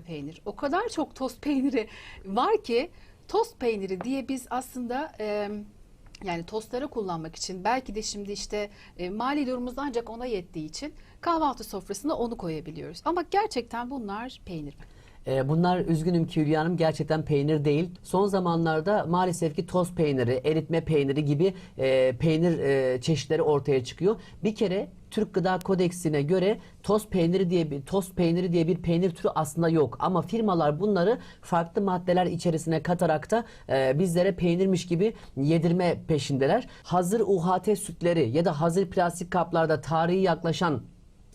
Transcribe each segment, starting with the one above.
peynir. O kadar çok tost peyniri var ki tost peyniri diye biz aslında e, yani tostlara kullanmak için belki de şimdi işte e, mali durumumuz ancak ona yettiği için kahvaltı sofrasına onu koyabiliyoruz. Ama gerçekten bunlar peynir Ee, Bunlar üzgünüm ki Hülya Hanım gerçekten peynir değil. Son zamanlarda maalesef ki toz peyniri, eritme peyniri gibi e, peynir e, çeşitleri ortaya çıkıyor. Bir kere Türk Gıda Kodeksine göre toz peyniri diye bir toz peyniri diye bir peynir türü aslında yok. Ama firmalar bunları farklı maddeler içerisine katarak da e, bizlere peynirmiş gibi yedirme peşindeler. Hazır UHT sütleri ya da hazır plastik kaplarda tarihi yaklaşan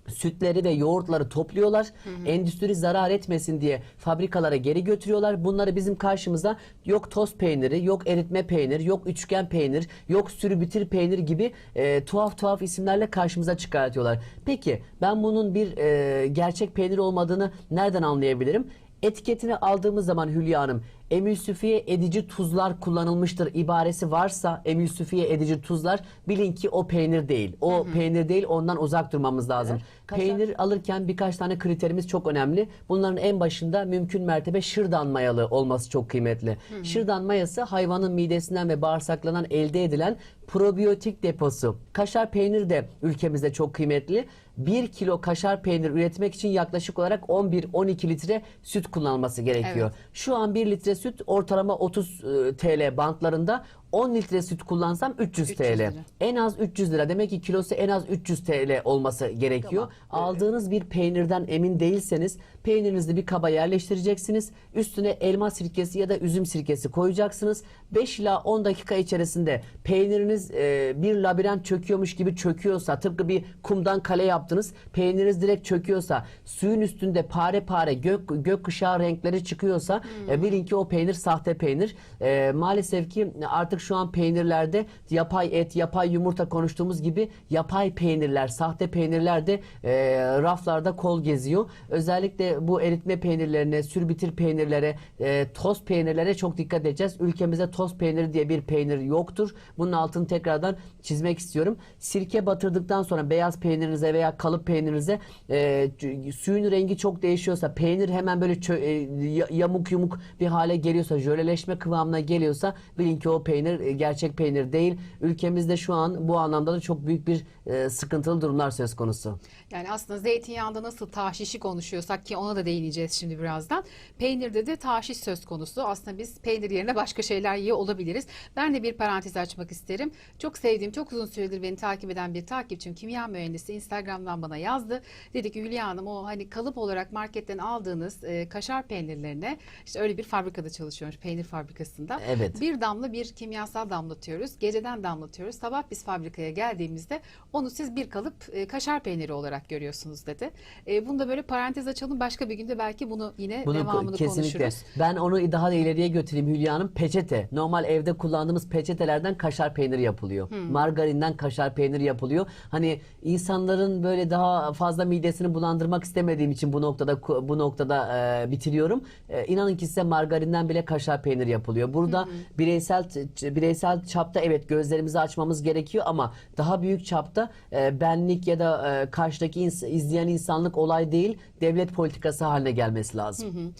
sütleri ve yoğurtları topluyorlar. Endüstri zarar etmesin diye fabrikalara geri götürüyorlar. Bunları bizim karşımıza yok toz peyniri, yok eritme peynir, yok üçgen peynir, yok sürübütür peynir gibi e, tuhaf tuhaf isimlerle karşımıza çıkartıyorlar. Peki ben bunun bir e, gerçek peynir olmadığını nereden anlayabilirim? Etiketini aldığımız zaman Hülya Hanım emülsifiye edici tuzlar kullanılmıştır ibaresi varsa emülsifiye edici tuzlar bilin ki o peynir değil. O peynir değil ondan uzak durmamız lazım. Peynir alırken birkaç tane kriterimiz çok önemli. Bunların en başında mümkün mertebe şırdan mayalı olması çok kıymetli. Şırdan mayası hayvanın midesinden ve bağırsaklarından elde edilen probiyotik deposu. Kaşar peynir de ülkemizde çok kıymetli. 1 kilo kaşar peynir üretmek için yaklaşık olarak 11-12 litre süt kullanılması gerekiyor. Şu an 1 litre süt ortalama 30 e, TL bantlarında 10 litre süt kullansam 300, 300 TL. lira. En az 300 lira. Demek ki kilosu en az 300 TL olması gerekiyor. Aldığınız bir peynirden emin değilseniz peynirinizi bir kaba yerleştireceksiniz. Üstüne elma sirkesi ya da üzüm sirkesi koyacaksınız. 5 ila 10 dakika içerisinde peyniriniz e, bir labirent çöküyormuş gibi çöküyorsa tıpkı bir kumdan kale yaptınız. Peyniriniz direkt çöküyorsa suyun üstünde pare pare gök gökkuşağı renkleri çıkıyorsa e, bilin ki o peynir sahte peynir. E, maalesef ki artık şu an peynirlerde yapay et, yapay yumurta konuştuğumuz gibi yapay peynirler, sahte peynirler de e, raflarda kol geziyor. Özellikle bu eritme peynirlerine, sürbitir peynirlere, e, toz peynirlere çok dikkat edeceğiz. Ülkemizde toz peyniri diye bir peynir yoktur. Bunun altını tekrardan çizmek istiyorum. Sirke batırdıktan sonra beyaz peynirinize veya kalıp peynirinize e, suyun rengi çok değişiyorsa, peynir hemen böyle çö- e, ya- yamuk yumuk bir hale geliyorsa, jöleleşme kıvamına geliyorsa bilin ki o peynir e, gerçek peynir değil. Ülkemizde şu an bu anlamda da çok büyük bir e, sıkıntılı durumlar söz konusu. Yani aslında zeytinyağında nasıl taşişi konuşuyorsak ki ona da değineceğiz şimdi birazdan. Peynirde de taşiş söz konusu. Aslında biz peynir yerine başka şeyler yiyor olabiliriz. Ben de bir parantez açmak isterim. Çok sevdiğim, çok uzun süredir beni takip eden bir takipçim kimya mühendisi Instagram'dan bana yazdı. Dedi ki Hülya Hanım o hani kalıp olarak marketten aldığınız e, kaşar peynirlerine işte öyle bir fabrikada çalışıyormuş peynir fabrikasında. Evet. Bir damla bir kimyasal damlatıyoruz. Geceden damlatıyoruz. Sabah biz fabrikaya geldiğimizde onu siz bir kalıp e, kaşar peyniri olarak görüyorsunuz dedi. E, bunu da böyle parantez açalım. Başka bir günde belki bunu yine Bunu devamını kesinlikle. konuşuruz. Ben onu daha da ileriye götüreyim Hülya Hanım. Peçete. Normal evde kullandığımız peçetelerden kaşar peyniri yapılıyor. Margarinden kaşar peyniri yapılıyor. Hani insanların böyle daha fazla midesini bulandırmak istemediğim için bu noktada bu noktada e, bitiriyorum. E, inanın ki size margarinden bile kaşar peyniri yapılıyor. Burada bireysel bireysel çapta evet gözlerimizi açmamız gerekiyor ama daha büyük çapta e, benlik ya da e, karşıdaki ins- izleyen insanlık olay değil devlet politikası haline gelmesi lazım.